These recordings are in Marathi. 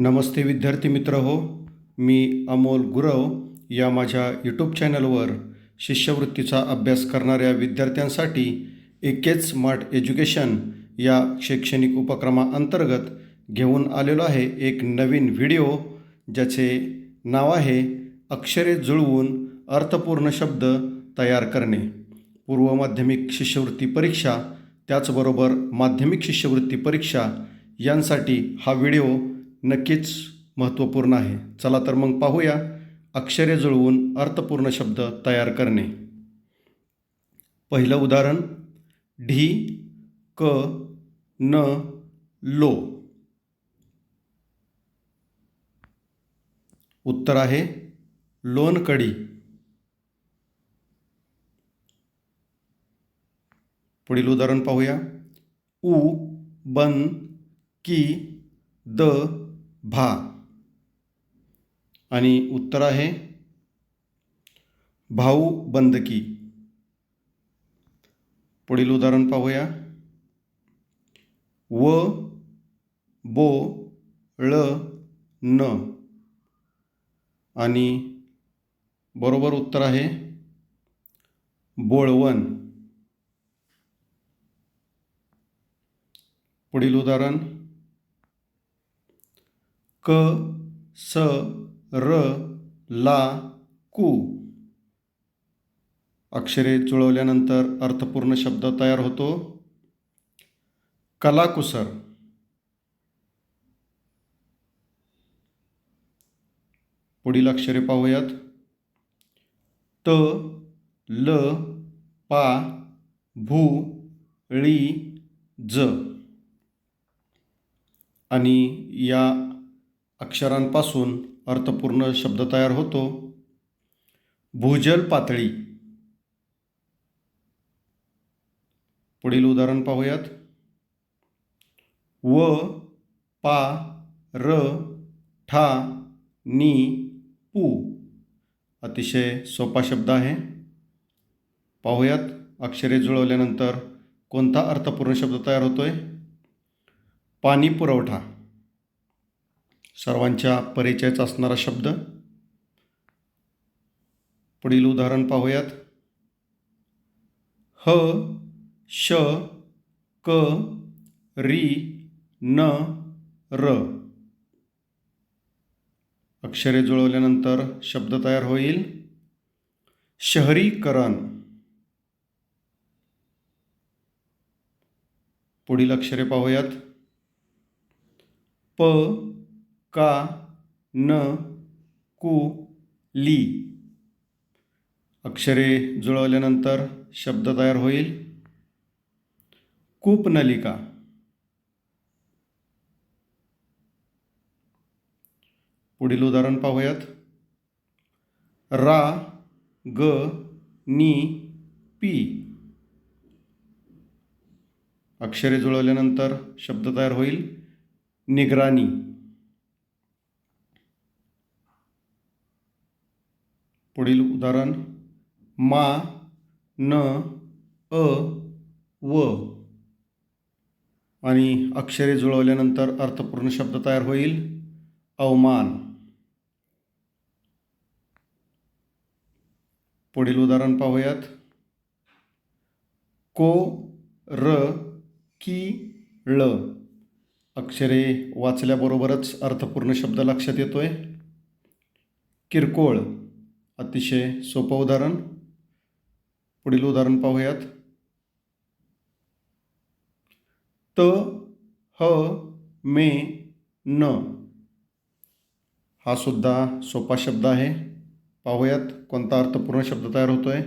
नमस्ते विद्यार्थी मित्र हो मी अमोल गुरव या माझ्या यूट्यूब चॅनलवर शिष्यवृत्तीचा अभ्यास करणाऱ्या विद्यार्थ्यांसाठी एकेच स्मार्ट एज्युकेशन या शैक्षणिक उपक्रमाअंतर्गत घेऊन आलेलो आहे एक नवीन व्हिडिओ ज्याचे नाव आहे अक्षरे जुळवून अर्थपूर्ण शब्द तयार करणे. पूर्व माध्यमिक शिष्यवृत्ती परीक्षा त्याचबरोबर माध्यमिक शिष्यवृत्ती परीक्षा यांसाठी हा व्हिडिओ नक्कीच महत्त्वपूर्ण आहे. चला तर मग पाहूया अक्षरे जुळवून अर्थपूर्ण शब्द तयार करणे. पहिलं उदाहरण ढी क न लो. उत्तर आहे लोणकडी. पुढील उदाहरण पाहूया. उ बन की द भा. आणि उत्तर आहे भाऊ बंदकी. पुढील उदाहरण पाहूया. व बो ळ न. आणि बरोबर उत्तर आहे बोळवण. पुढील उदाहरण. क स र ला कू. अक्षरे जुळवल्यानंतर अर्थपूर्ण शब्द तयार होतो. कलाकुसर. पुढील अक्षरे पाहूयात. त ल पा भू ळी ज. आणि या अक्षरांपासून अर्थपूर्ण शब्द तयार होतो. भूजल पातळी. पुढील उदाहरण पाहूयात. व पा र ठा नी पू. अतिशय सोपा शब्द आहे. पाहूयात. अक्षरे जुळवल्यानंतर कोणता अर्थपूर्ण शब्द तयार होतोय? पाणी पुरवठा सर्वांच्या परिचयाचा असणारा शब्द. पुढील उदाहरण पाहूयात. ह श क री न र. अक्षरे जुळवल्यानंतर शब्द तयार होईल. शहरीकरण. पुढील अक्षरे पाहूयात. प का न कु ली? अक्षरे जुळवल्यानंतर शब्द तयार होईल. कूपनलिका पुढील उदाहरण पाहूयात. रा ग नी पी. अक्षरे जुळवल्यानंतर शब्द तयार होईल. निगराणी. पुढील उदाहरण मा न अ व. आणि अक्षरे जुळवल्यानंतर अर्थपूर्ण शब्द तयार होईल अवमान. पुढील उदाहरण पाहूयात. को र की ळ अक्षरे वाचल्याबरोबरच अर्थपूर्ण शब्द लक्षात येतोय. किरकोळ. अतिशय सोपं उदाहरण. पुढील उदाहरण पाहूयात. त ह मे न. हा सुद्धा सोपा शब्द आहे. पाहूयात कोणता अर्थपूर्ण शब्द तयार होतो आहे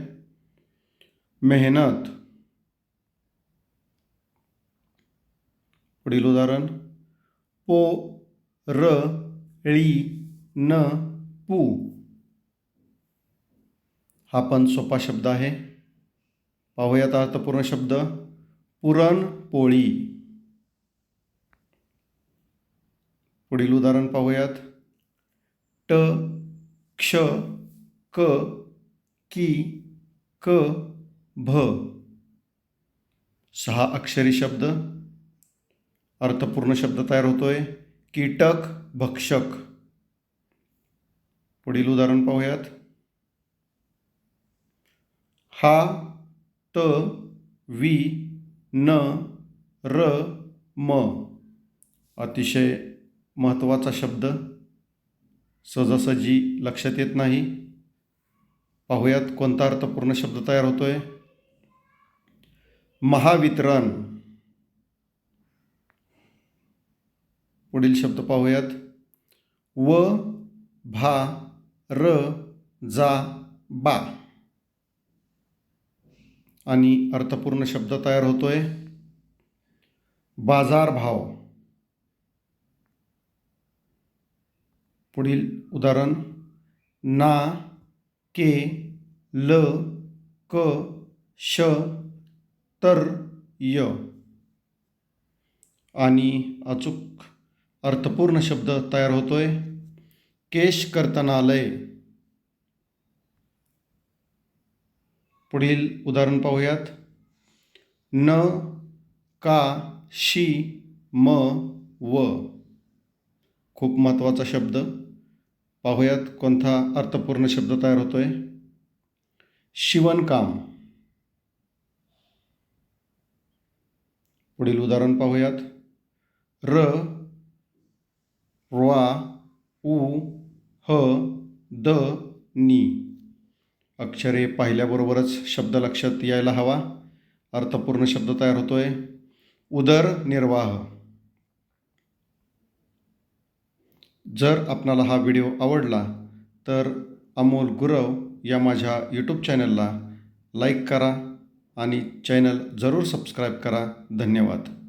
मेहनत. पुढील उदाहरण. पो र ळी न पू. हा पण सोपा शब्द आहे. पाहूयात अर्थपूर्ण शब्द पुरणपोळी पुढील उदाहरण पाहूयात. ट क्ष क की क भ. सहा अक्षरी शब्द. अर्थपूर्ण शब्द तयार होतोय. कीटक भक्षक. पुढील उदाहरण पाहूयात. हा त वि न र म. अतिशय महत्त्वाचा शब्द. सहजासहजी लक्षात येत नाही. पाहुयात कोणता अर्थपूर्ण शब्द तयार होतो आहे महावितरण. पुढील शब्द पाहूयात. व भा र जा बा. आणि अर्थपूर्ण शब्द तयार होतो आहे बाजारभाव पुढील उदाहरण. ना के ल क श तर य. आणि अचूक अर्थपूर्ण शब्द तयार होतोय. केश कर्तनालय पुढील उदाहरण पाहूयात. न का शी म व. खूप महत्त्वाचा शब्द. पाहूयात कोणता अर्थपूर्ण शब्द तयार होतो आहे शिवणकाम. पुढील उदाहरण पाहूयात. र वा उ ह द नी. अक्षरे पाहिल्याबरोबरच शब्द लक्षात यायला हवा. अर्थपूर्ण शब्द तयार होतो आहे उदर उदरनिर्वाह जर आपणाला हा व्हिडिओ आवडला तर अमोल गुरव या माझ्या यूट्यूब चॅनलला लाईक करा आणि चॅनल जरूर सबस्क्राईब करा. धन्यवाद.